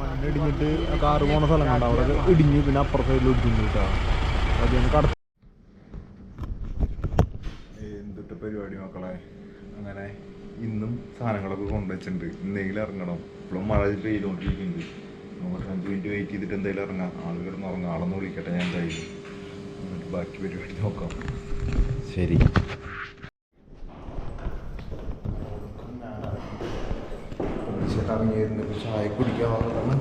മണ്ണിടിഞ്ഞിട്ട് car പോണ സ്ഥലം കണ്ട അവിടെ ഇടിഞ്ഞു പിന്നെ അപ്പുറ സൈഡിൽ ഇടിഞ്ഞു കേട്ടോ. എന്തിട്ട് പരിപാടി മക്കളെ? അങ്ങനെ ഇന്നും സാധനങ്ങളൊക്കെ കൊണ്ടുവച്ചിട്ടുണ്ട്. ഇന്നെങ്കിലും ഇറങ്ങണം. ഇപ്പോഴും മഴ പെയ്തുകൊണ്ടിരിക്കുന്നുണ്ട്. നമുക്ക് അഞ്ച് മിനിറ്റ് വെയിറ്റ് ചെയ്തിട്ട് എന്തായാലും ഇറങ്ങാം. ആൾ കിടന്ന് ഉറങ്ങാം. ആളൊന്ന് വിളിക്കട്ടെ ഞാൻ എന്തായാലും. എന്നിട്ട് ബാക്കി പരിപാടി നോക്കാം. ശരി. ചേട്ടാ ഇറങ്ങിയിരുന്നു ഇപ്പോൾ ചായ കുടിക്കാവുന്നതാണ്.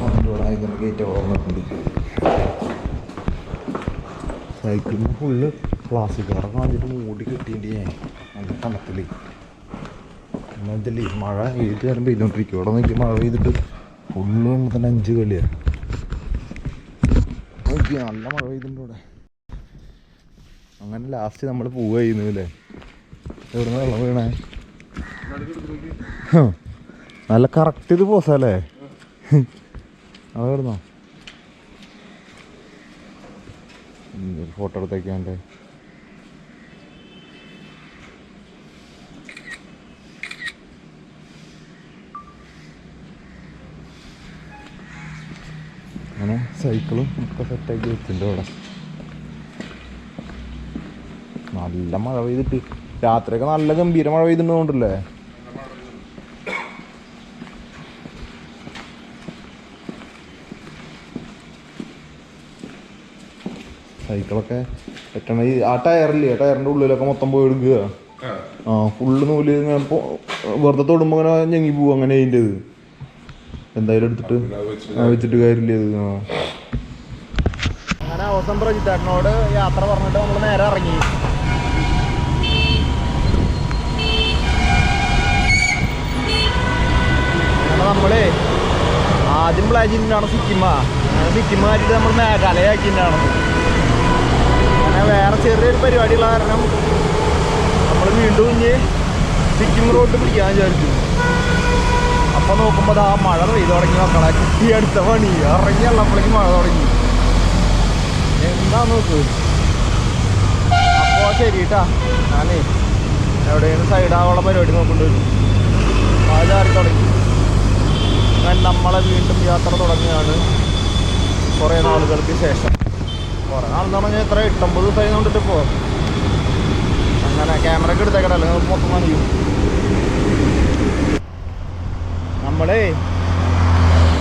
വന്നതാണ് ഇറങ്ങിയിരുന്നു ഇവിടെ ഏറ്റവും ഓർമ്മക്കുണ്ട്. സൈക്കിളിന് ഫുള്ള് പ്ലാസ്റ്റിക് കാരണം കാണിച്ചിട്ട് മൂടി കിട്ടിയിട്ട് ഞാൻ. നല്ല തണുപ്പിൽ എന്നുവെച്ചാൽ മഴ ഏത് നേരം പെയ്തുകൊണ്ടിരിക്കും ഇവിടെ നോക്കി മഴ പെയ്തിട്ട് ഫുള്ള് തന്നെ അഞ്ച് കളിയാണ് നോക്കി നല്ല മഴ പെയ്തിട്ടുണ്ട് ഇവിടെ. അങ്ങനെ ലാസ്റ്റ് നമ്മൾ പോവുക ചെയ്യുന്നു അല്ലേ? എവിടുന്ന് വെള്ളം വീണേ? നല്ല കറക്റ്റ് ഇത് പോസല്ലേ അതെവിടുന്നോ ഫോട്ടോ എടുത്തേക്കാണ്ട് അങ്ങനെ സൈക്കിളും ഒക്കെ സെറ്റാക്കി വെച്ചിട്ടുണ്ട് അവിടെ നല്ല മഴ പെയ്തിട്ട്. രാത്രിയൊക്കെ നല്ല ഗംഭീര മഴ പെയ്തിട്ടുണ്ടല്ലേ സൈക്കിളൊക്കെ പറ്റണ ഈ ആ ടയറില്ലേ ആ ടയറിന്റെ ഉള്ളിലൊക്കെ മൊത്തം പോയി എടുക്കുക. ആ ഫുള്ള് നൂൽ ഇങ്ങനെ വെറുതെ തൊടുമ്പോ അങ്ങനെ ഞെങ്ങി പോവും അങ്ങനെ അതിന്റെ എന്തായാലും എടുത്തിട്ട് വെച്ചിട്ട് കാര്യമില്ല ആ. അങ്ങനെ അവസാനം പ്രജിത്തേട്ടനോട് യാത്ര പറഞ്ഞിട്ട് നമ്മൾ നേരെ ഇറങ്ങി. നമ്മളേ ആദ്യം പ്ലാൻ ചെയ്തിട്ടാണ് സിക്കിമ. അങ്ങനെ നമ്മൾ മേഘാലയാക്കിയിട്ടാണ്. അങ്ങനെ വേറെ ചെറിയൊരു പരിപാടിയുള്ള കാരണം നമ്മൾ വീണ്ടും ഇനി സിക്കിം റോഡ് പിടിക്കാൻ വിചാരിച്ചു. അപ്പോൾ നോക്കുമ്പോൾ ആ മഴ പെയ്ത് തുടങ്ങി മക്കളെ. കുട്ടി അടുത്ത പണി. ഇറങ്ങി മഴ തുടങ്ങി. എന്താ നോക്ക്. അപ്പോൾ ശരി കേട്ടാ ഞാനേ എവിടെയാണ് സൈഡാവുള്ള പരിപാടി നോക്കേണ്ടി. വരും മഴ തുടങ്ങി. അങ്ങനെ നമ്മളെ വീണ്ടും യാത്ര തുടങ്ങുകയാണ് കുറേ നാളുകൾക്ക് ശേഷം. കുറേ നാളെന്ന് പറഞ്ഞാൽ എത്ര? എട്ടൊമ്പത് ദിവസമായി കൊണ്ടിട്ട് ഇപ്പോൾ അങ്ങനെ ക്യാമറ ഒക്കെ എടുത്തേക്കട അല്ലെങ്കിൽ മൊത്തം നനയും നമ്മളേ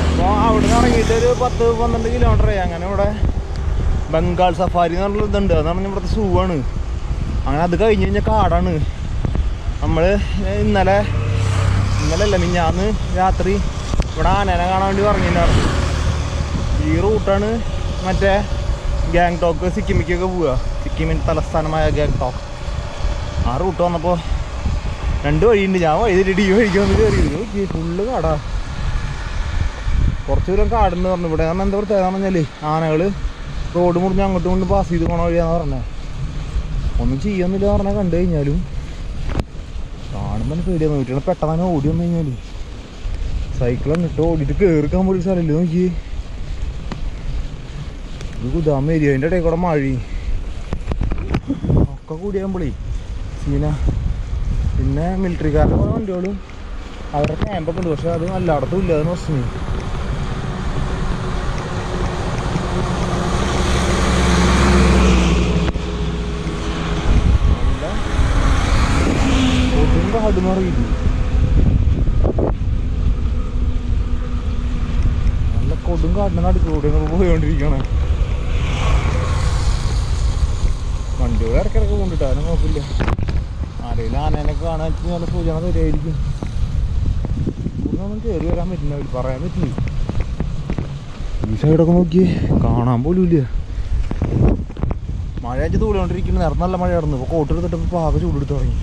ഇപ്പോൾ അവിടെ നിന്ന് ഇറങ്ങിയിട്ട് ഒരു പത്ത് പന്ത്രണ്ട് കിലോമീറ്റർ ആയി. അങ്ങനെ ഇവിടെ ബംഗാൾ സഫാരി എന്ന് പറഞ്ഞ ഇതുണ്ട്. അതാണ് പറഞ്ഞാൽ ഇവിടുത്തെ സൂ ആണ്. അങ്ങനെ അത് കഴിഞ്ഞ് കഴിഞ്ഞാൽ കാടാണ്. നമ്മൾ ഇന്നലെ ഇന്നലെ അല്ല മിഞ്ഞാന്ന് രാത്രി ഇവിടെ ആനേനെ കാണാൻ വേണ്ടി പറഞ്ഞിട്ടുണ്ടായിരുന്നു ഈ റൂട്ടാണ് മറ്റേ ഗാങ്ടോക്ക് സിക്കിമിക്കൊക്കെ പോവുക. സിക്കിമിന്റെ തലസ്ഥാനമായ ഗാങ്ടോക്ക് ആ റൂട്ട് വന്നപ്പോൾ രണ്ട് വഴിയുണ്ട്. ഞാൻ വഴി തെറ്റിട്ട് ഈ വന്ന് കയറിയിരുന്നു ഫുള്ള് കാടാ. കുറച്ച് ദൂരം കാടെന്ന് പറഞ്ഞു. ഇവിടെ കാരണം എന്താ പ്രത്യേകത പറഞ്ഞാൽ ആനകൾ റോഡ് മുറിഞ്ഞ് അങ്ങോട്ടും കൊണ്ട് പാസ് ചെയ്ത് പോണ വഴിയാന്ന് പറഞ്ഞത് ഒന്നും ചെയ്യുന്നില്ല പറഞ്ഞാൽ കണ്ടു കഴിഞ്ഞാലും കാണുമ്പോൾ പേടിയാന്ന് വീട്ടിൽ പെട്ടെന്ന് ഓടി വന്നു കഴിഞ്ഞാൽ സൈക്കിൾ ഇട്ട് ഓടിയിട്ട് കയറിക്കാൻ പോലും സ്ഥലമില്ല നോക്കി ഇത് കുതാമ ഏരിയ അതിന്റെ ഇടയിൽ കൂടെ മഴ. ഒക്കെ കൂടിയാകുമ്പോളേ സീന. പിന്നെ മിലിറ്ററിക്കാരുടെ കുറേ വണ്ടികളും അവരുടെ ക്യാമ്പൊക്കെ ഉണ്ട്. പക്ഷെ അത് എല്ലായിടത്തും ഇല്ല അതെന്ന് പ്രശ്നം. കാടെന്ന് പറയില്ല നല്ല കൊടും നടുക്കൂടെ നമ്മൾ പോയോണ്ടിരിക്കണേ വണ്ടി ഇടയ്ക്കിടയ്ക്ക് കൊണ്ടിട്ട് അതിനെ നോക്കില്ല. ആരെങ്കിലും ആനേനെ കാണാൻ നല്ല സൂചന തരുമായിരിക്കും. ഒന്നും കയറി വരാൻ പറ്റില്ല അവർ പറയാൻ പറ്റില്ല. ഈ സൈഡൊക്കെ നോക്കി കാണാൻ പോലും ഇല്ല. മഴ വെച്ച് തൂളിക്കൊണ്ടിരിക്കുന്നു നേരം നല്ല മഴ ആയിരുന്നു ഇപ്പോൾ കോട്ടെടുത്തിട്ട് ഇപ്പോൾ ആകെ ചൂടെടുത്ത് തുടങ്ങി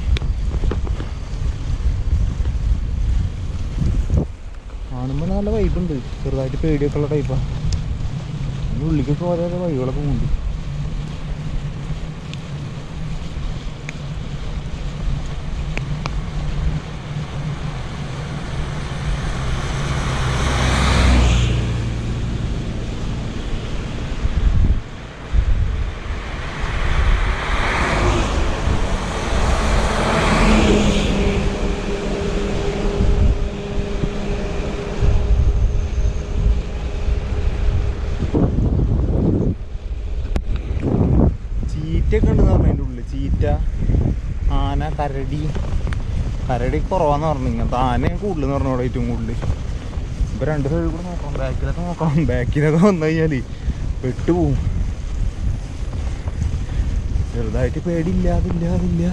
കാണുമ്പോൾ നല്ല വൈബുണ്ട് ചെറുതായിട്ട് പേടിയൊക്കെ ഉള്ള ടൈപ്പാണ് ഉള്ളിലേക്ക് പോരാതെ വഴികളൊക്കെ ഉണ്ട് കരടി കുറവാന്ന് പറഞ്ഞു. ഇങ്ങനത്തെ ആന കൂടുതൽ പറഞ്ഞു അവിടെ ഏറ്റവും കൂടുതൽ ഇപ്പൊ രണ്ട് സൈഡിൽ കൂടെ നോക്കണം ബാക്കിലൊക്കെ നോക്കണം ബാക്കിലൊക്കെ വന്നു കഴിഞ്ഞാൽ പെട്ടുപോകും ചെറുതായിട്ട് പേടിയില്ല അതില്ല അതില്ല.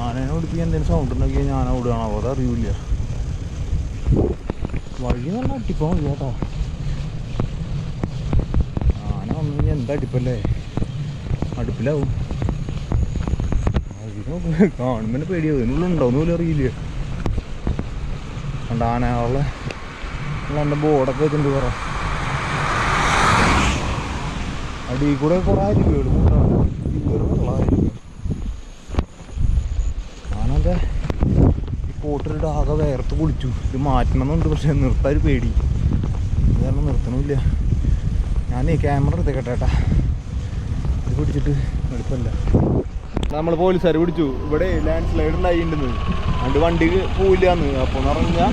ആനേനെ ഓടിപ്പിക്കാൻ എന്തെങ്കിലും സൗണ്ട് ഉണ്ടെങ്കിൽ ഞാൻ ഓടുകയാണോ അത് അറിയില്ല. വഴി നല്ല അടിപ്പോ മതി കേട്ടോ. ആന വന്നു കഴിഞ്ഞാൽ എന്താ അടിപ്പല്ലേ? അടുപ്പിലാവും. കാണുമ്പോൾ പേടിയാവും. ഇതിനുള്ളിൽ ഉണ്ടോന്ന് പോലും അറിയില്ല. കണ്ട എന്റെ ബോർഡൊക്കെ വെച്ചിട്ടുണ്ട് കുറേ. അടി കൂടെ കുറേ അരുവികൾ കൂട്ടാണ് ആനന്റെ ഈ പോട്ടിലിട്ട് ആകെ വേർത്ത് കുളിച്ചു. ഇത് മാറ്റണമെന്നുണ്ട് പക്ഷെ നിർത്താൻ ഒരു പേടി. കാരണം നിർത്തണമില്ല. ഞാൻ ക്യാമറ എടുത്തേക്കട്ടെ ഇത് പിടിച്ചിട്ട് എളുപ്പമല്ല നമ്മൾ പോലീസുകാർ പിടിച്ചു. ഇവിടെ ലാൻഡ് സ്ലൈഡ് ഉണ്ടായിട്ടുണ്ട്. അതുകൊണ്ട് വണ്ടി പോവില്ലാന്ന്. അപ്പോൾ എന്ന് പറഞ്ഞാൽ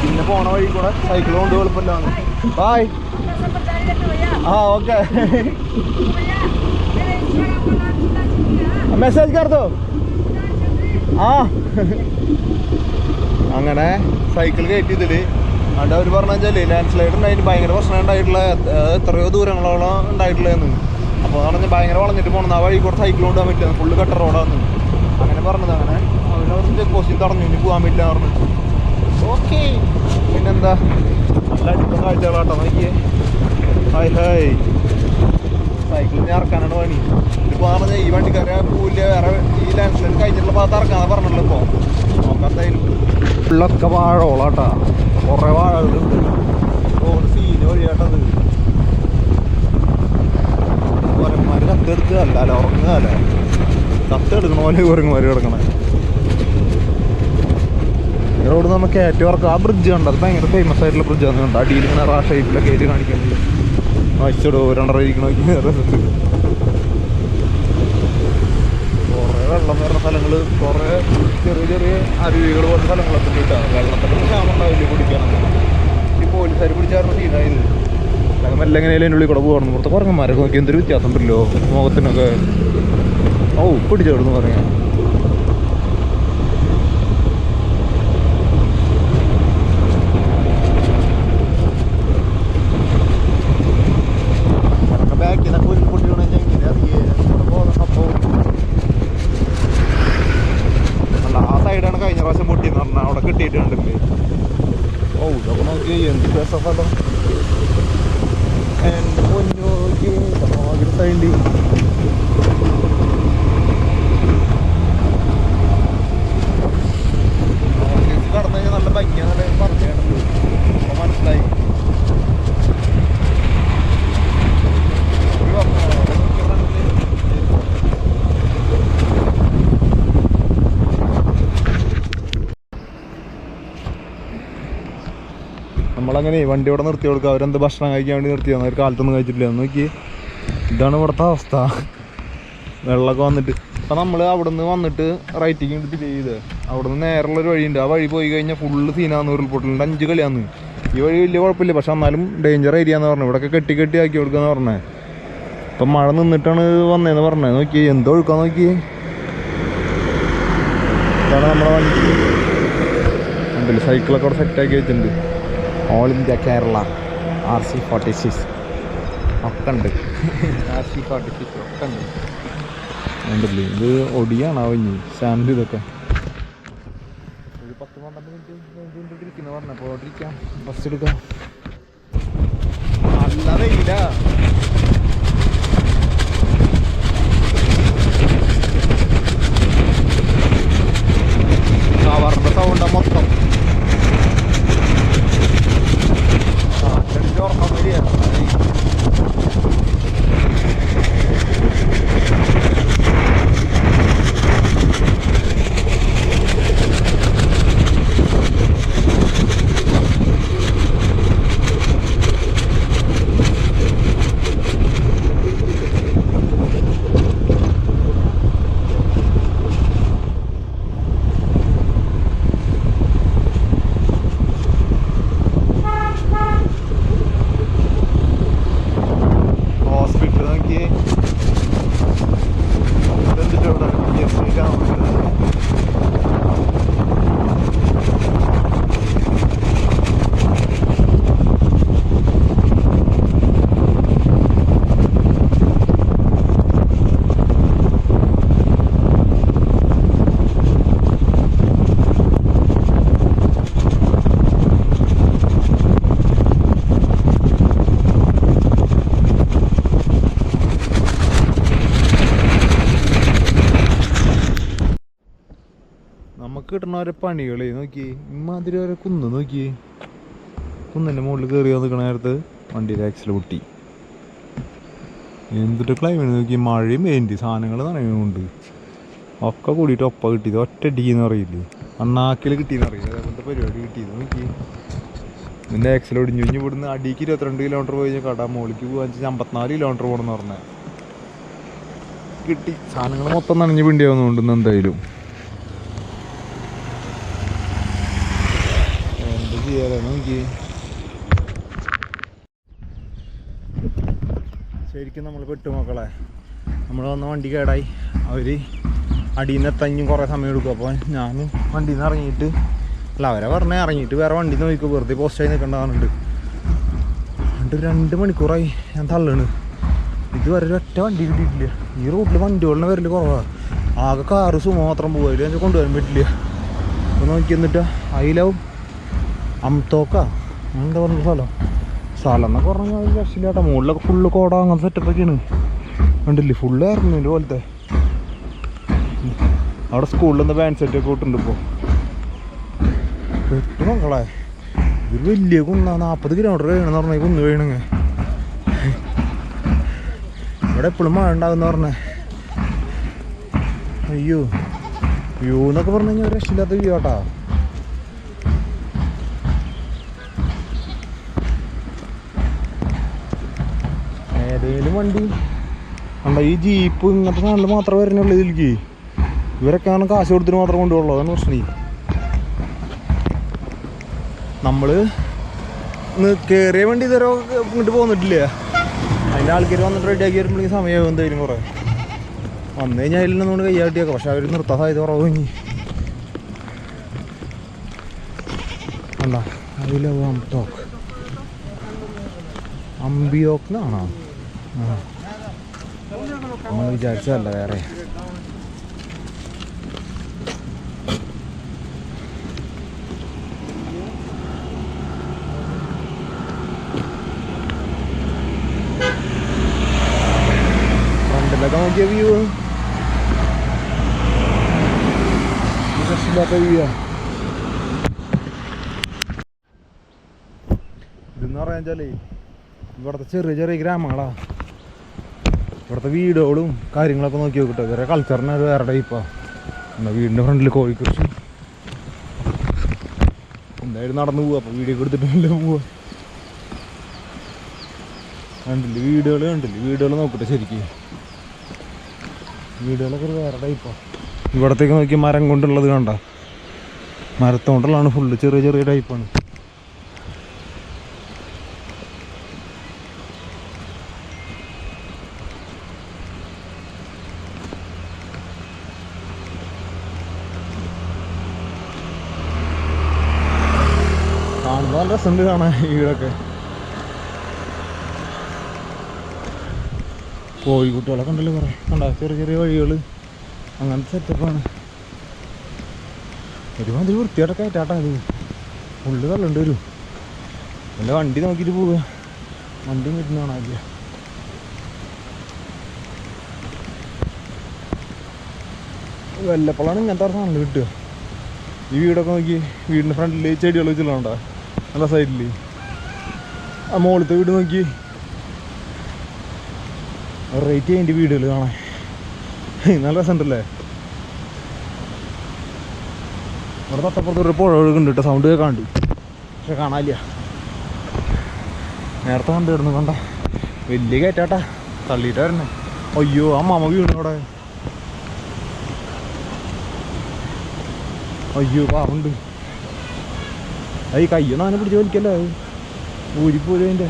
പിന്നെ പോണ വഴി കൂടെ സൈക്കിൾ കൊണ്ട് എളുപ്പമില്ലാന്ന് ബായ് ആ ഓക്കെ മെസ്സേജ് കയർത്തോ ആ. അങ്ങനെ സൈക്കിൾ കയറ്റിയതിൽ അതുകൊണ്ട് അവർ പറഞ്ഞു വെച്ചാൽ ലാൻഡ് സ്ലൈഡ് ഉണ്ടായിട്ട് ഭയങ്കര പ്രശ്നം ഉണ്ടായിട്ടുള്ള എത്രയോ ദൂരങ്ങളോളം ഉണ്ടായിട്ടുള്ളതെന്ന്. അപ്പോൾ പറഞ്ഞ് ഭയങ്കര വളഞ്ഞിട്ട് പോകണം ആ വഴി കൂടെ സൈക്കിൾ കൊണ്ടുപോകാൻ പറ്റില്ല. ഫുള്ള് കട്ട റോഡാന്ന് അങ്ങനെ പറഞ്ഞത്. അങ്ങനെ അവരവർ ചെക്ക് പോസ്റ്റിൽ തടഞ്ഞു. ഇനി പോകാൻ പറ്റില്ല പറഞ്ഞു ഓക്കെ പിന്നെന്താ? നല്ല അടിപ്പം കാഴ്ചകളാട്ടോ. നോക്കിയേ. Hi hi. സൈക്കിളിന് ഇറക്കാനാണ് പണി. ഇപ്പോൾ പറഞ്ഞ ഈ വണ്ടിക്കാരെ പോവില്ല. വേറെ ഈ ലാൻഡ് സ്ലൈഡ് കഴിഞ്ഞിട്ടുള്ള ഭാഗത്ത് ഇറക്കാന്ന് പറഞ്ഞല്ലോ ഇപ്പോൾ നോക്കാത്തായാലും ഫുള്ളൊക്കെ വാഴോളാട്ടാ കുറെ വാഴകളുണ്ട്. ഓ സീന് വഴിയാട്ടത്. കുരന്മാര് കത്തെടുക്കുക അല്ല അല്ല കത്തെടുക്കണ പോലെ കുരങ്ങന്മാര് കിടക്കണേ റോഡ് നമുക്ക് ഏറ്റവും ഇറക്കുക ആ ബ്രിഡ്ജ് കണ്ടത് ഭയങ്കര ഫേമസ് ആയിട്ടുള്ള ബ്രിഡ്ജാണ് കണ്ടത് അടിയിൽ ഇങ്ങനെ റാ ഷേപ്പിലൊക്കെ ആയിട്ട് കാണിക്കുന്നുണ്ട്. അയച്ചോടോ രണ്ടര ഇരിക്കണോ രസമുണ്ട് കുറേ വെള്ളം വരുന്ന സ്ഥലങ്ങൾ കുറേ ചെറിയ ചെറിയ അരുവികൾ പോലത്തെ സ്ഥലങ്ങളൊക്കെ കിട്ടുക വെള്ളത്തിൽ ക്ഷാമം ഉണ്ടാവില്ല കുടിക്കണം ഈ പോലീസുകാർ പിടിച്ചായിരുന്നു അല്ലെങ്കിൽ മെല്ലെ ഉള്ളിൽ കൂടെ പോകണം പുറത്ത് കുറങ്ങന്മാരൊക്കെ നോക്കി എന്തൊരു വ്യത്യാസം ഉണ്ടല്ലോ. മുഖത്തിനൊക്കെ. ഓ പിടിച്ചോടുന്നു പറയാം അതൊക്കെ ബാക്കിൽ നിന്നൊക്കെ ഒരു പൊട്ടി വീണെന്ന് എങ്ങനെ അറിയേ അപ്പോൾ അല്ല ആ സൈഡാണ് കഴിഞ്ഞ പ്രാവശ്യം പൊട്ടിയെന്ന് പറഞ്ഞാൽ അവിടെ കിട്ടിയിട്ടുണ്ടല്ലേ ഓ ഇതൊക്കെ നോക്കി എന്ത് രസമല്ലോ എന്റെ പൊന്നു നോക്കി ഭയങ്കര സൈഡ് കടന്നു കഴിഞ്ഞാൽ നല്ല ഭംഗിയാന്നല്ലേ പറഞ്ഞു അപ്പോൾ മനസ്സിലായി ഒരു വർഷം അവിടെ നോക്കി ഫ്രണ്ടിൽ നമ്മളങ്ങനെ വണ്ടി ഇവിടെ നിർത്തി കൊടുക്കുക. അവരെന്ത് ഭക്ഷണം കഴിക്കാൻ വേണ്ടി നിർത്തി? അവർ കാലത്തൊന്നും കഴിച്ചിട്ടില്ല. നോക്കി ഇതാണ് ഇവിടുത്തെ അവസ്ഥ. വെള്ളമൊക്കെ വന്നിട്ട്. അപ്പം നമ്മൾ അവിടെ നിന്ന് വന്നിട്ട് റൈറ്റിങ് എടുത്ത് ചെയ്ത്. അവിടെ നിന്ന് നേരെയുള്ളൊരു വഴിയുണ്ട്. ആ വഴി പോയി കഴിഞ്ഞാൽ ഫുള്ള് സീനാന്ന് ഉരുൾപൊട്ടലുണ്ട് അഞ്ച് കളിയാന്ന് ഈ വഴി വലിയ കുഴപ്പമില്ല. പക്ഷെ എന്നാലും ഡേഞ്ചർ ഏരിയ എന്ന് പറഞ്ഞു. ഇവിടെയൊക്കെ കെട്ടി കെട്ടി ആക്കി കൊടുക്കുകയെന്ന് പറഞ്ഞേ. ഇപ്പം മഴ നിന്നിട്ടാണ് വന്നതെന്ന് പറഞ്ഞത് നോക്കി എന്തോ ഒഴുക്കാൻ നോക്കി ഇതാണ് നമ്മുടെ വണ്ടി. സൈക്കിളൊക്കെ അവിടെ സെറ്റാക്കി വെച്ചിട്ടുണ്ട്. All India Kerala R C forty six ഒക്കെ ഉണ്ട് ആർ സി ഫോർട്ടി സിക്സ് ഒക്കെ ഉണ്ട് ഉണ്ടല്ലേ ഇത് ഒടിയാണ് അവഞ്ഞ് സാൻഡ് ഇതൊക്കെ. ഒരു പത്ത് പന്ത്രണ്ട് മിനിറ്റ് ഇരിക്കുന്ന പറഞ്ഞപ്പോൾ ഇരിക്കാം ബസ് എടുക്കാം. സൗണ്ട് കവറിന്റെ സൗണ്ടാ മൊത്തം കിട്ടുന്ന പണികളെ നോക്കി. ഇമാതിരി ഓരോ കുന്ന് നോക്കി. കുന്നിന്റെ മുകളിൽ കയറി നിൽക്കണ നേരത്ത് വണ്ടിയുടെ ആക്സിൽ പൊട്ടി. എന്തിട്ട് ക്ലൈമറ്റ് നോക്കി. മഴയും വേണ്ടി സാധനങ്ങൾ നനയുന്നുണ്ട്. ഒക്കെ കൂടിയിട്ട് ഒപ്പ കിട്ടിയത്. ഒറ്റ ഡീന്ന് അറിയില്ലേ അണ്ണാക്കിൽ കിട്ടിയെന്ന് അറിയില്ല. അതേപോലത്തെ പരിപാടി കിട്ടിയത് നോക്കി. നിന്റെ ആക്സിൽ ഒടിഞ്ഞു ഇനി ഇവിടുന്ന് അടിക്ക് ഇരുപത്തിരണ്ട് കിലോമീറ്റർ പോയി കഴിഞ്ഞാൽ കട മുകളിലേക്ക് പോകാൻ വെച്ചാൽ അമ്പത്തിനാല് കിലോമീറ്റർ പോകണമെന്ന് പറഞ്ഞത് കിട്ടി. സാധനങ്ങൾ മൊത്തം നനഞ്ഞ് പിണ്ടിയാവുന്നുണ്ട് എന്തായാലും എന്ത് ചെയ്യാലോ നോക്കി ശരിക്കും നമ്മൾ പെട്ടു മക്കളെ. നമ്മൾ വന്ന വണ്ടി കേടായി. അവർ അടിയിൽ നിന്ന് എത്തഞ്ഞും കുറേ സമയം എടുക്കും. അപ്പോൾ ഞാൻ വണ്ടിയിൽ നിന്ന് ഇറങ്ങിയിട്ട് അല്ല അവരെ പറഞ്ഞാൽ ഇറങ്ങിയിട്ട് വേറെ വണ്ടി നോക്കി വെറുതെ പോസ്റ്റായി നിൽക്കേണ്ടതാണുണ്ട് എന്നിട്ട് രണ്ട് മണിക്കൂറായി ഞാൻ തള്ളണ്. ഇതുവരെ ഒറ്റ വണ്ടി കിട്ടിയിട്ടില്ല. ഈ റൂട്ടിൽ വണ്ടികളുടെ വരൽ കുറവാണ് ആകെ കാറ് സുമാത്രം പോകുക പോകും അതിൽ കൊണ്ടുവരാൻ പറ്റില്ല. അപ്പോൾ നോക്കി എന്നിട്ട് അതിലാവും അംതോക്ക. അങ്ങനത്തെ പറഞ്ഞ സ്ഥലം? സ്ഥലം എന്നൊക്കെ പറഞ്ഞാൽ ഒരു രക്ഷയില്ല കേട്ടോ. മുകളിലൊക്കെ ഫുള്ള് കോട അങ്ങനത്തെ സെറ്റപ്പൊക്കെയാണ് കണ്ടില്ലേ? ഫുള്ള് ആയിരുന്നു പോലത്തെ. അവിടെ സ്കൂളിൽ നിന്ന് ബാൻഡ് സെറ്റ് ഒക്കെ ഇട്ടുണ്ട് ഇപ്പോൾ എട്ട് മക്കളെ. ഇതൊരു വലിയ കുന്ന. നാൽപ്പത് കിലോമീറ്റർ വേണമെന്ന് പറഞ്ഞാൽ കുന്ന് വേണുങ്ങ. ഇവിടെ എപ്പോഴും മഴ ഉണ്ടാകുന്ന പറഞ്ഞേ. അയ്യോ. വ്യൂ എന്നൊക്കെ പറഞ്ഞു കഴിഞ്ഞാൽ ഒരു രക്ഷയില്ലാത്ത വ്യൂ ആട്ടാ. വണ്ടി. അല്ല ഈ ജീപ്പ് ഇങ്ങനത്തെ സാധനം മാത്രമേ വരുന്നുള്ളൂ ഇതിലേക്ക്. ഇവരൊക്കെ ആണ് കാശ് കൊടുത്തിട്ട് മാത്രം കൊണ്ടുപോകുള്ളൂ. അതാണ് പ്രശ്നം. നമ്മൾ കയറിയ വണ്ടി ഇതുവരെ ഇങ്ങോട്ട് പോന്നിട്ടില്ല. അതിന്റെ ആൾക്കാർ വന്നിട്ട് റെഡിയാക്കി വരുമ്പോഴേക്കും സമയം എന്തായാലും കുറേ. വന്നു കഴിഞ്ഞാൽ അതിൽ നിന്നുകൊണ്ട് കയ്യാട്ടിയൊക്കെ. പക്ഷെ അവർ നിർത്താൻ സാധ്യത കുറവ് ഇനി. അല്ല അതിലോ ടോക്ക് എന്നാണോ ആ നമ്മൾ വിചാരിച്ചതല്ല വേറെ. ഫ്രണ്ടിലൊക്കെ നോക്കിയ വ്യൂ രക്ഷയില്ലാത്ത വ്യൂ ഇതെന്ന് പറഞ്ഞാൽ ഇവിടുത്തെ ചെറിയ ചെറിയ ഗ്രാമങ്ങളാ. ഇവിടുത്തെ വീടുകളും കാര്യങ്ങളൊക്കെ നോക്കി നോക്കട്ടെ. വേറെ കൾച്ചറിന് ഒരു വേറെ ടൈപ്പാണ് എന്നാൽ വീടിന്റെ ഫ്രണ്ടിൽ കോഴിക്കൃഷി. എന്തായാലും നടന്നു പോവുക അപ്പോൾ വീഡിയോ എടുത്തിട്ടില്ല പോവുക കണ്ടില്ല വീടുകൾ കണ്ടില്ല വീടുകൾ നോക്കട്ടെ ശരിക്കും. വീടുകളൊക്കെ ഒരു വേറെ ടൈപ്പാണ് ഇവിടത്തേക്ക് നോക്കി മരം കൊണ്ടുള്ളത് കണ്ട. മരത്തോണ്ടുള്ളതാണ് ഫുള്ള് ചെറിയ ചെറിയ ടൈപ്പാണ് കാണുമ്പോൾ നല്ല രസമുണ്ട് കാണാൻ ഈ വീടൊക്കെ. കോഴിക്കുട്ടികളൊക്കെ ഉണ്ടല്ലോ കുറേ. കണ്ട? ചെറിയ ചെറിയ വഴികൾ അങ്ങനത്തെ സെറ്റപ്പാണ് ഒരുമാതിരി വൃത്തിയായിട്ടൊക്കെ ആയിട്ടാട്ടാ അത് ഉള്ളു തള്ളുണ്ട് വരും. നല്ല വണ്ടി നോക്കിയിട്ട് പോവുക. വണ്ടി കിട്ടുന്ന കാണാനില്ല വല്ലപ്പോഴാണ് ഇങ്ങനത്തെ സാധനം കിട്ടുക. ഈ വീടൊക്കെ നോക്കി വീടിന്റെ ഫ്രണ്ടിൽ ചെടികൾ വെച്ചിട്ടുണ്ടോ നല്ല സൈഡിൽ ആ മുകളിലത്തെ വീട് നോക്കി. റേറ്റ് അതിന്റെ വീടുകൾ കാണാൻ. നല്ല രസമുണ്ടല്ലേ? ഇവിടെ തൊട്ടപ്പുറത്ത് ഒരു പുഴ ഒഴുകുന്നുണ്ട് കേട്ടോ സൗണ്ട് കേൾക്കാണ്ട് പക്ഷെ കാണാനില്ല. നേരത്തെ കണ്ടു കിടന്നു കണ്ട? വലിയ കയറ്റാട്ടാ തള്ളിയിട്ട് വരണേ അയ്യോ ആ മാമ വീണു അവിടെ. അയ്യോ പാവുണ്ട് അത് ഈ കയ്യൊന്നും അങ്ങനെ പിടിച്ച് വലിക്കല്ലോ അത്? ഊരിപ്പോലും അതിന്റെ.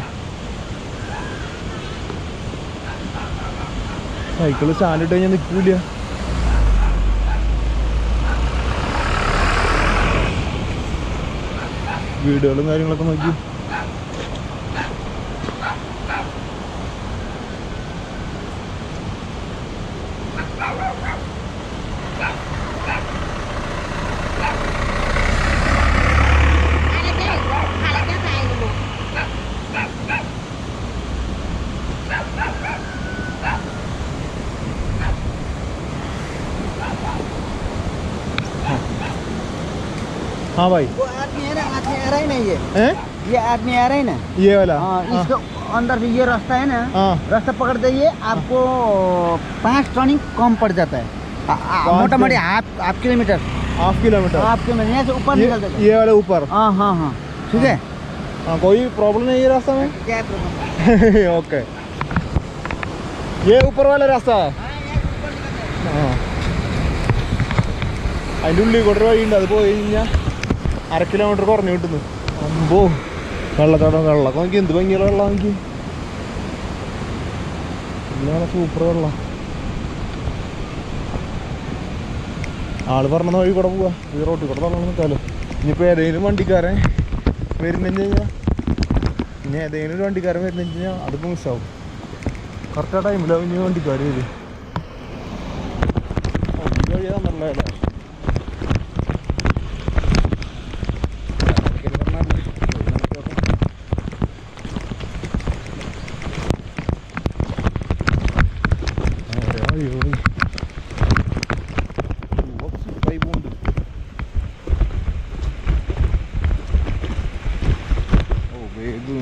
സൈക്കിൾ സ്റ്റാൻഡിട്ട് കഴിഞ്ഞാൽ നിൽക്കൂല വീടുകളും കാര്യങ്ങളൊക്കെ നോക്കി. आदमी आ रहा है ना ये वाला हाँ हाँ इसको अंदर से ये रास्ता है ना हाँ रास्ता पकड़ जाइए आपको पाँच टर्निंग कम पड़ जाता है पाँच मोटा मोटी turning? Half half kilometre half kilometre half kilometre यहाँ से ऊपर ये, निकल जाता है ये वाला ऊपर हाँ हाँ हाँ ठीक है हाँ कोई प्रॉब्लम नहीं है रास्ता में क्या प्रॉब्लम ओके ये ऊपर वाला रास्ता है ആ അതിൻ്റെ ഉള്ളിൽ കൂടെ ഒരു വഴിയുണ്ട് അത് പോയി കഴിഞ്ഞാൽ അര കിലോമീറ്റർ കുറഞ്ഞു കിട്ടുന്നു അമ്പോ വെള്ളച്ചാട്ടം വെള്ളം. നോക്കി എന്ത് ഭംഗിയുള്ള വെള്ളം നോക്കി. നല്ല സൂപ്പർ വെള്ളം. ആൾ പറഞ്ഞ വഴി കൂടെ പോവാ. ഈ റോട്ടിൽ കൂടെ തന്നെ നിൽക്കാമല്ലോ ഇനിയിപ്പോൾ ഏതെങ്കിലും വണ്ടിക്കാരൻ വരുന്നെന്ന് കഴിഞ്ഞാൽ ഇനി ഏതെങ്കിലും ഒരു വണ്ടിക്കാരൻ വരുന്നെന്ന് കഴിഞ്ഞാൽ അതിപ്പോൾ മിസ്സാവും കറക്റ്റ് ടൈമിലാവും ഇനി വണ്ടിക്കാർ വരും വഴി തന്നല്ലേ അല്ലേ നേരെ വഴി പോയി. ഉവ്വ് സുഖായി പോണ്ട്. ഓ വേഗം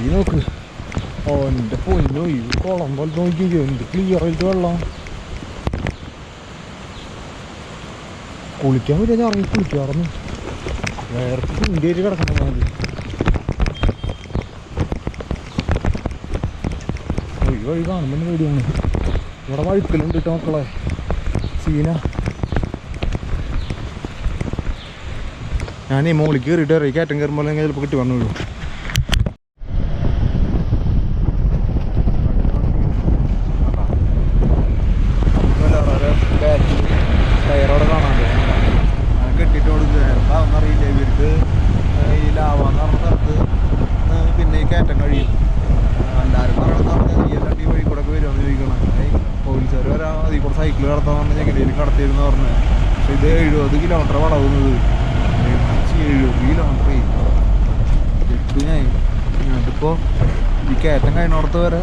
വഴി നോക്ക് ഓ എന്റെ പൊന്നോ ഈ കുളം പോലെ നോക്കി എന്ത് ക്ലിയർ ആയിട്ട് വെള്ളം. കുളിക്കാൻ പറ്റിയ ഇറങ്ങി കുളിക്കാറന്നു വേറെ ഇന്ത്യയിൽ കിടക്കണം മതി ഈ വഴി കാണുമ്പോൾ പേടിയാണ് ഇവിടെ വഴുക്കലുണ്ട് കേട്ടോ മക്കളെ. സീന. ഈ മോളിൽ കയറിയിട്ട് കയറ്റം കയറുമ്പോൾ ചിലപ്പോൾ കിട്ടി വന്നു വീഴും ടയറോടെ കാണാണ്ട് അങ്ങനെ കെട്ടിട്ട് കൊടുക്കുക അതൊന്നും അറിയില്ല ഇവർക്ക് ഈ ലാവാന്ന് പറഞ്ഞ സ്ഥലത്ത് ഏർ പിന്നെ ഈ കയറ്റം കഴിയും എല്ലാവരും പറയണമെന്ന് പറഞ്ഞാൽ ഈ എല്ലാം ഈ വഴി കൂടെ ഒക്കെ വരുമെന്ന് ചോദിക്കണം പോലീസുകാർ വരാൻ അതിൽ കൂടെ സൈക്കിൾ കടത്താൻ പറഞ്ഞ ഞെങ്ങടേലും കടത്തിയിരുന്ന് പറഞ്ഞു പക്ഷെ ഇത് എഴുപത് കിലോമീറ്റർ വളവുന്നത് എഴുപത് കിലോമീറ്റർ എട്ട് ഞാൻ എന്നിട്ടിപ്പോൾ ഈ കയറ്റം കഴിഞ്ഞോടത്ത്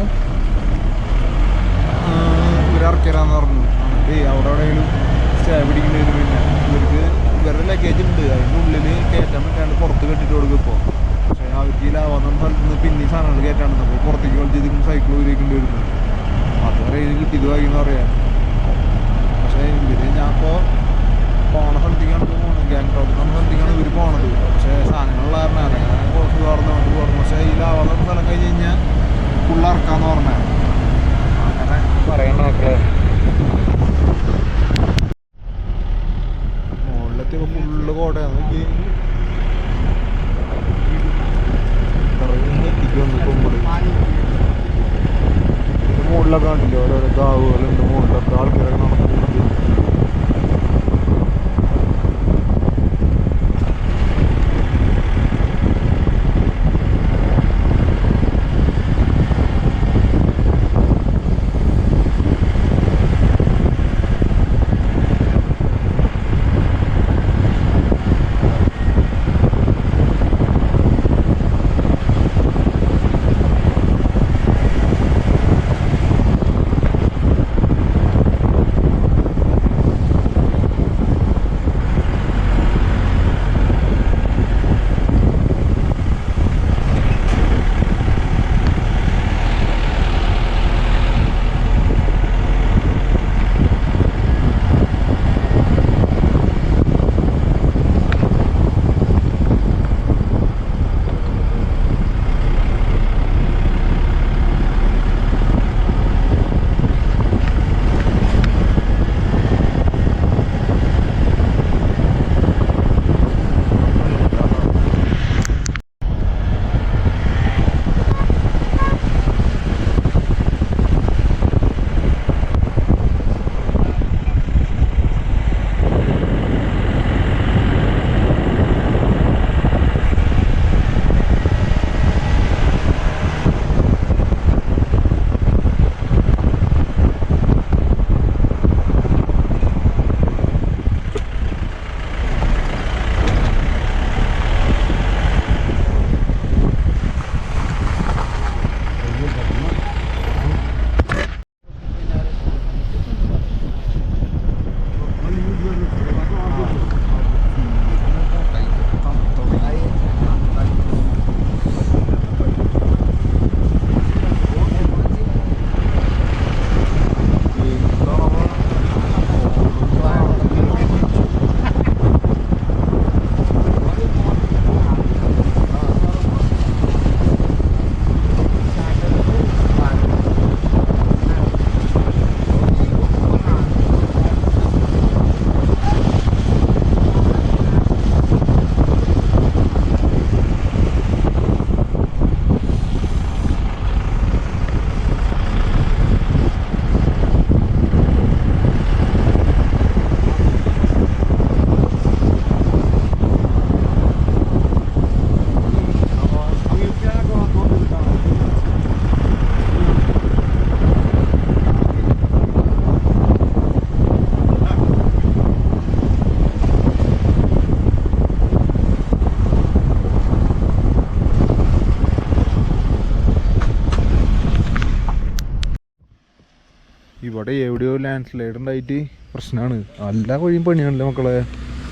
ലാൻഡ് സ്ലൈഡ് ഉണ്ടായിട്ട് പ്രശ്നമാണ് നല്ല കൊഴിയും പണിയാണല്ലേ മക്കളെ?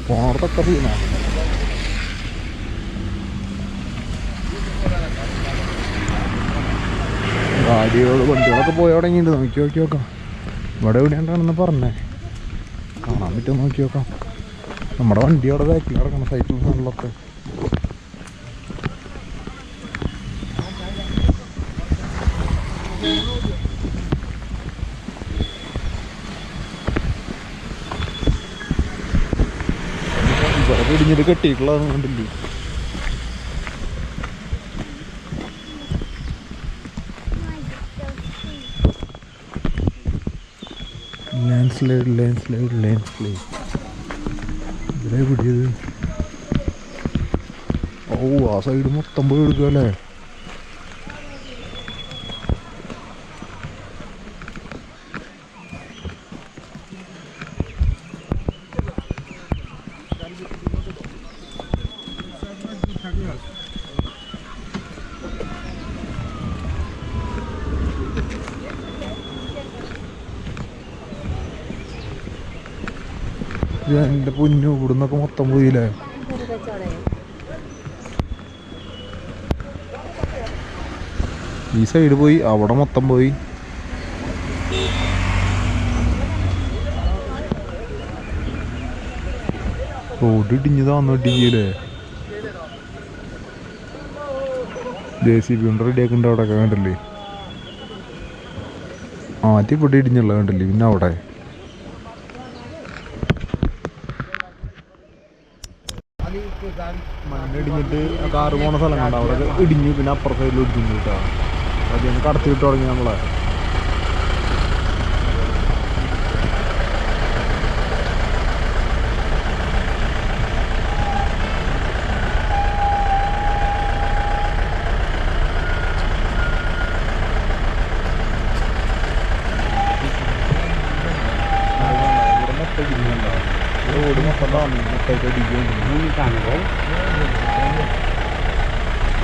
പോണത്തൊക്കെ സീനാ. ഗാഡികൾ വണ്ടികളൊക്കെ പോയി തുടങ്ങിയിട്ട് നോക്കി നോക്കി നോക്കാം. ഇവിടെ എവിടെയാണ്ടാണെന്ന് പറഞ്ഞേ? കാണാൻ പറ്റുമോ? നോക്കി നോക്കാം. നമ്മുടെ വണ്ടിയോടെ ബാക്കിൽ കിടക്കണം സൈക്കിൾ Thank ഇവിടെ ഇടിഞ്ഞിട്ട് കെട്ടിയിട്ടുള്ളതാണ് കണ്ടില്ലേ? Landslide landslide landslide ഇവിടെ പിടിയത് ഓ ആ സൈഡ് മൊത്തം പോയി എടുക്കുക അല്ലേ എന്റെ പൊന്നു ഇവിടുന്നൊക്കെ മൊത്തം പോയില്ലേ? ഈ സൈഡ് പോയി അവിടെ മൊത്തം പോയി. റോഡ് ഇടിഞ്ഞതാന്ന് ഇടിക്കല്ലേ ജെ സി ബി കൊണ്ട് റെഡിയാക്കുന്നുണ്ട് അവിടെ കണ്ടല്ലേ? ആദ്യം ഇവിടെ ഇടിഞ്ഞുള്ള കണ്ടല്ലേ പിന്നെ അവിടെ മണ്ണിടിഞ്ഞിട്ട് ആ കാറ് പോണ സ്ഥലം കണ്ട അവിടെ ഇടിഞ്ഞു പിന്നെ അപ്പുറത്തെ സൈഡിൽ ഇടിഞ്ഞു കേട്ടോ. ഞാൻ കടത്തിയിട്ട് തുടങ്ങി നമ്മളെ. റോഡ് മൊത്തം താന്നു മൊത്തമായിട്ട് അടിക്കുന്നു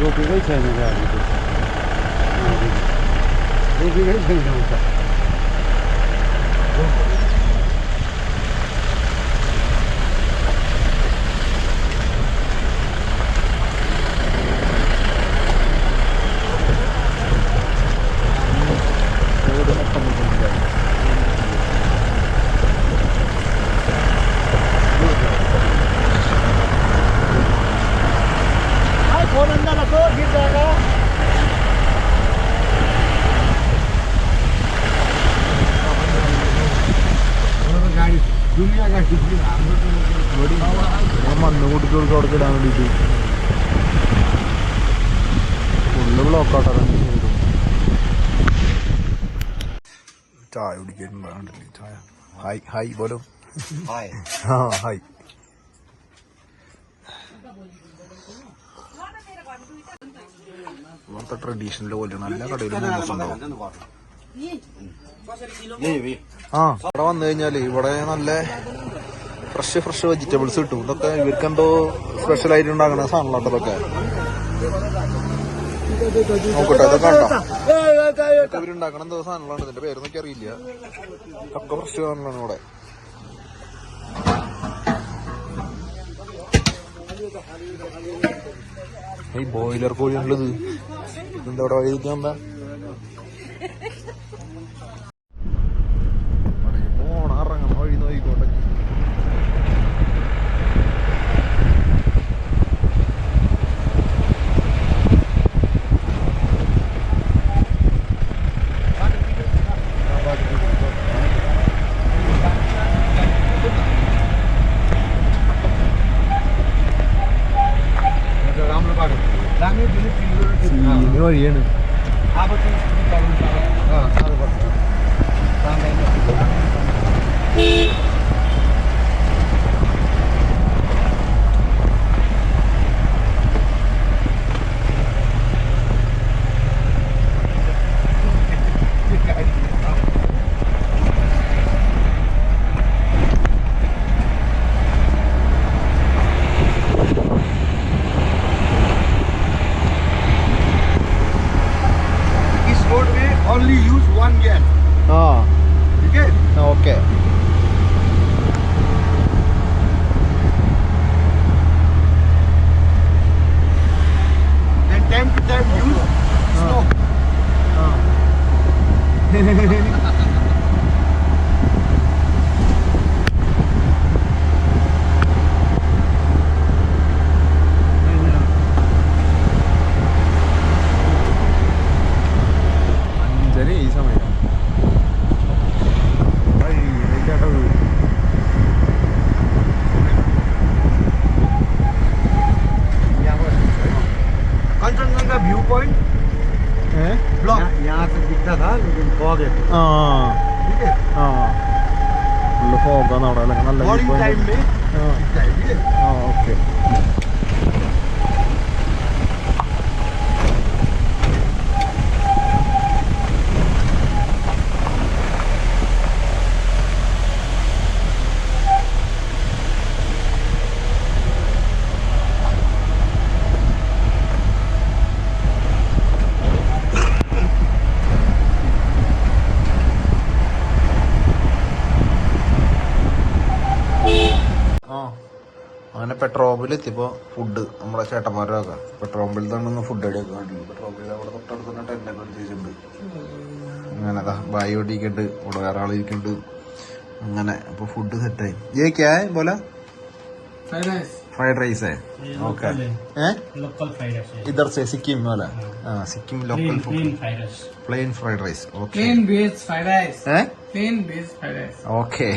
有几个钱现在有几个钱有几个钱现在有几个。ഞാൻ മണ്ണ് കൂട്ടിട്ട് കൊടുക്കും അവിടെ ഇടാൻ വേണ്ടിയിട്ട്. ഫുള്ള് ബ്ലോക്ക് ആട്ടോ ചായ കുടിക്കുന്നുണ്ടല്ലേ ചായ. ഹായ് ഹായ് പോലും ആ ഹായ് ഇവിടുത്തെ ട്രഡീഷണൽ പോലെയാണ് എല്ലാ കടയിലും മോമോസ് ഉണ്ടാവും. ആ ഇവിടെ വന്നു കഴിഞ്ഞാൽ ഇവിടെ നല്ല ഫ്രഷ് ഫ്രഷ് വെജിറ്റബിൾസ് കിട്ടും. ഇതൊക്കെ ഇവർക്ക് എന്തോ സ്പെഷ്യൽ ആയിട്ട് അതൊക്കെ നോക്കട്ടെ ഇതൊക്കെ ഇവരുണ്ടാക്കണ എന്തോ സാധനങ്ങളാണ്. ഇതിന്റെ പേരൊന്നും അറിയില്ല ഒക്കെ ഫ്രഷ് സാധനങ്ങളാണ് ഇവിടെ. ബോയിലർ കോഴി ഇതെന്താ ഇവിടെ എന്താ പോണ ഇറങ്ങണ വഴി നോക്കിക്കോട്ടെ ഈ വഴിയാണ് only use one gas. Ah. You? Okay. പമ്പിലെത്തിയപ്പോൾ ഫുഡ് നമ്മളെ ചേട്ടന്മാരൊക്കെ പെട്രോൾ പമ്പിൽ തന്നെ ഫുഡ് അങ്ങനെ ബായി ഓടിക്കുന്നുണ്ട് ഇവിടെ വേറെ ആളിരിക്കുന്നുണ്ട് അങ്ങനെ അപ്പൊ ഫുഡ് സെറ്റായി ജയിക്കായ പോലെ ഫ്രൈഡ് റൈസ് ഓക്കെ ഇതർ സിക്കിം പോലെ? Sikkim local food plain fried rice okay okay